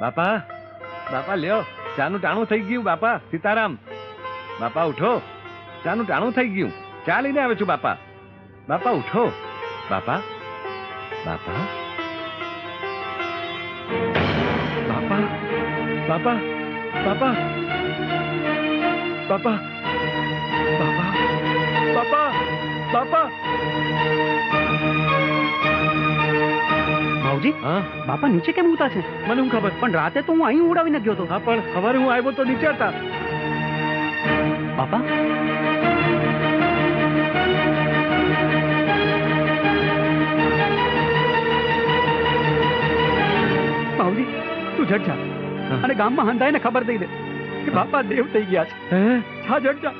બાપા બાપા, લ્યો, ચાનું ટાણું થઈ ગયું, બાપા, સીતારામ. બાપા, ઉઠો. ચાનું ટાણું થઈ ગયું. ચા લઈને આવે છું, બાપા. બાપા, ઉઠો. બાપા બાપા. બાપા બાપા બાપા. બાપા બાપા બાપા બાપા. ભાવજી હા? બાપા નીચે કેમ ઉતા છે? મને હું ખબર? પણ રાતે તો હું અહીં ઉડાવીને ગયો હતો. હા પણ સવારે હું આવ્યો તો નીચે હતા. બાપા? ભાવજી તું જટ જા. અને ગામમાં હંધાઈને ખબર દઈ દે કે બાપા દેવ થઈ ગયા છે. હા? જટ જા.